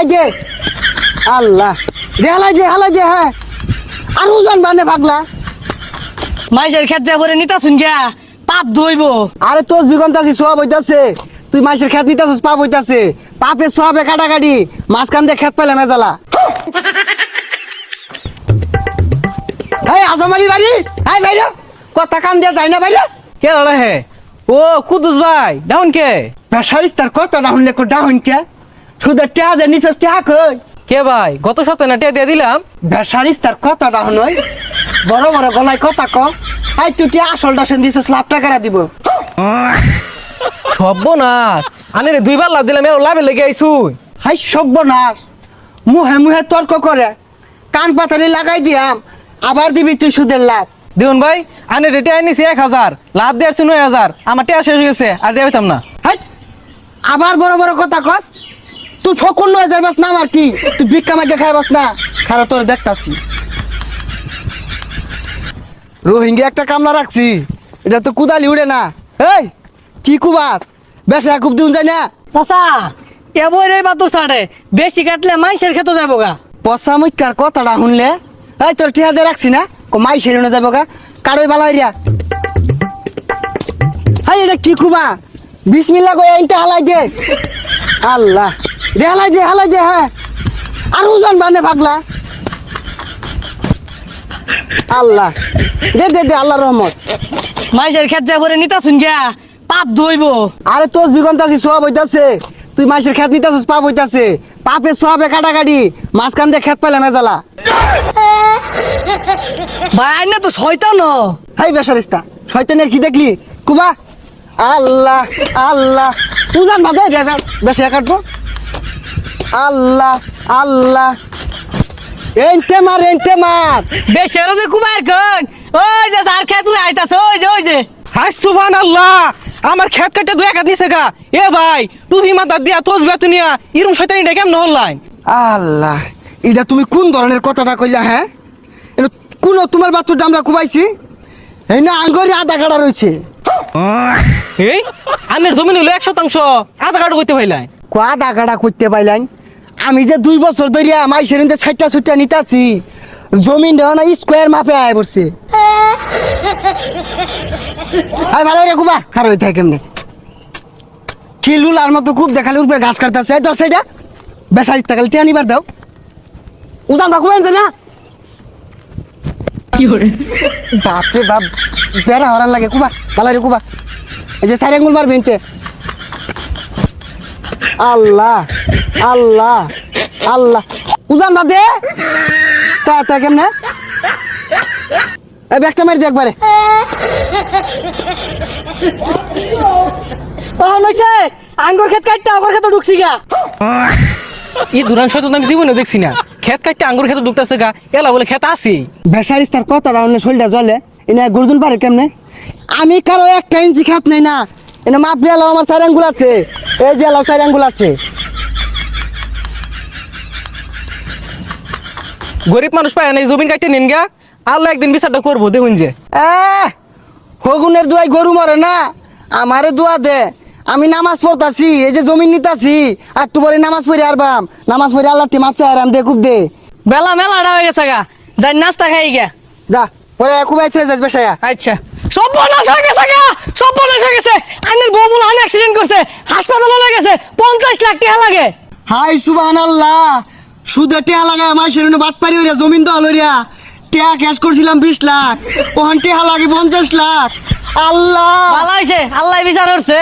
হালাই দে আল্লাহ। দে হালাই দে হালাই দে হ্যাঁ। আর ওজন বানে পাগলা। মাইসের খেত যা করে নিতা শুন গিয়া পাপ ধইব। আরে তোস বিগন্তাছি সোয়াব হইতাছে। তুই মাছের খেত নিতাছিস পাপ হইতাছে। পাপে সোয়াবে কাটাকাটি মাঝখান দিয়ে খেত পাইলে মেজালা। এই আজমারি বাড়ি? এই বাইরে। কথা কান দিয়ে যায় না বাইরে। কে লড়া হে? ও কুদুস ভাই ডাউন কে? বেসারিস তার কথা না শুনলে কো ডাউন কে? শুধু টেয়া যে নিচে টেয়া কই? কে ভাই? গত সপ্তাহে না টিয়া দিয়ে দিলাম। বেসারিস তার কথা না শুনই। বড় বড় গলায় কথা ক। এই তুই টিয়া আসলটা সেন দিছিস লাভ টাকা দিব। সর্বনাশ। আনে রে দুইবার লাভ দিলাম এর লাভে লেগে আইছুই হাই সব্যনাশ মুহে মুহে তর্ক করে। কান পাতালি লাগাই দিয়াম। আবার দিবি তুই সুদের লাভ। দেখুন ভাই আনে রে টিয়া নিছি এক হাজার। লাভ দিয়ে আসছে নয় হাজার। আমার টিয়া শেষ হয়ে গেছে আর দিয়ে না। হাই! আবার বড় বড় কথা কস। তুই ফকুন নয় যাই বাস না আমার কি? তুই ভিক্ষা মাগে খাই বাস না। খারা তোর দেখতাছি। রোহিঙ্গা একটা কামলা রাখছি। এটা তো কুদালি উড়ে না। এই কি কুবাস? বেসা কুব দিউন যায় না। চাচা এবই রে বাতুর সাড়ে। বেশি কাটলে মাইসের খেতে যাব গা। পচা মুখার কথাটা শুনলে? এই তোর টিহা দিয়ে রাখছি না। কো মাই সেরে না যাব গা। কারোই বালাই রিয়া। হাই এটা কি কুবা? বিসমিল্লা কই আইনতে হালাই দে। আল্লাহ। দে হালাই দে হালাই দে হ্যাঁ। আর ওজন বানে পাগলা। আল্লাহ। দে দে দে আল্লাহ রহমত। মাইসের খেত যা করে নিতা শুন গিয়া পাপ ধইব। আরে তোস বিগন্তাছি সোয়াব হইতাছে। তুই মাছের খেত নিতাছিস পাপ হইতাছে। পাপে সোয়াবে কাটাকাটি মাঝখান দিয়ে খেত পাইলে মেজালা ভাই আইনা তো শয়তান। হাই বেসারিস্তা শয়তানের কি দেখলি? কুবা আল্লাহ আল্লাহ। উজান বাদে বেশি কাটবো আল্লাহ আল্লাহ। এনতে মার এনতে মার। বেশের যে কুমার কন ওই যে যার খেত তুই আইতাছ ওই যে ওই যে। হাই সুবহান আল্লাহ আমার খেত কাটে দুই একাত নিছে গা। এ ভাই টুপি মাথা দিয়া তোজ বেতুনিয়া ইরম শয়তানি ডেকে কেমন হল্লাই। আল্লাহ এটা তুমি কোন ধরনের কথাটা কইলা হ্যাঁ? এটা কোন তোমার বাচ্চুর আমরা কুবাইছি? এই না আঙ্গরি আধা কাটা রয়েছে এই আনের জমিন হলো এক শতাংশ। আধা কাটো করতে পাইলাই। কো আধা কাটা করতে পাইলেন আমি যে দুই বছর ধরিয়া মাইসের ছাইটা ছুটটা নিতাছি জমিন দেওয়া না স্কোয়ার মাপে আয় পড়ছে। আয় ভালো রে কুবা খার থাকে কেমনে? খিলুল আর মতো খুব দেখালে উপরে ঘাস কাটতেছে দশ সাইডা বেসারি টাকালে টিয়া নিবার দাও। রাখবেন যে না? বাপরে বাপ বেড়া হরান লাগে কুবা ভালো রে কুবা এই যে সাইড আঙ্গুল মারবেন আল্লাহ আল্লাহ। আল্লাহ। উজান বাদে তা তা কেমনে? এই ব্যাগটা মারি দে একবারে। ও নইছে আঙ্গুর খেত কাটতে আগর খেতে ঢুকছি গা। এই দুরান শয়তান আমি জীবনে দেখছি না। খেত কাটতে আঙ্গুর খেতে ঢুকতেছে গা। এলা বলে খেত আছে ভেসারিস তার কথাটা অন্য শরীরটা জলে এনে গর্জন পারে কেমনে? আমি কারও একটা ইঞ্চি খাত নাই না। এনে মাপ দিয়ে আমার চার আঙ্গুল আছে। এই যে এলাও চার আঙ্গুল আছে। গরিব মানুষ পায় না এই জমিন কাটতে নিন গা। আল্লাহ একদিন বিচারটা করব দেখুন যে। হগুনের দুয়াই গরু মরে না? আমারে দোয়া দে। আমি নামাজ পড়তাছি এই যে জমিন নিতাছি আর একটু পরে নামাজ পড়ে আরবাম। নামাজ পড়ে আল্লাহ মাপ চাই আরাম দে খুব দে। বেলা মেলাটা হয়ে গেছে গা। যাই নাস্তা খাই গা। যা পরে খুব আইছে যাস বেসায়া। আচ্ছা। সব বনাশ হয়ে গেছে গা সব বনাশ হয়ে গেছে। আইনের বউ বলে আইন অ্যাক্সিডেন্ট করছে হাসপাতালে গেছে পঞ্চাশ লাখ টাকা লাগে। হাই সুবাহান আল্লাহ সুদে টেহা লাগায় আমার শরীর বাদ পারি ওরা জমিন তো রিয়া টেহা ক্যাশ করছিলাম বিশ লাখ। ওখান টেহা লাগে পঞ্চাশ লাখ। আল্লাহ! আল্লাহ আল্লাহ বিচার করছে।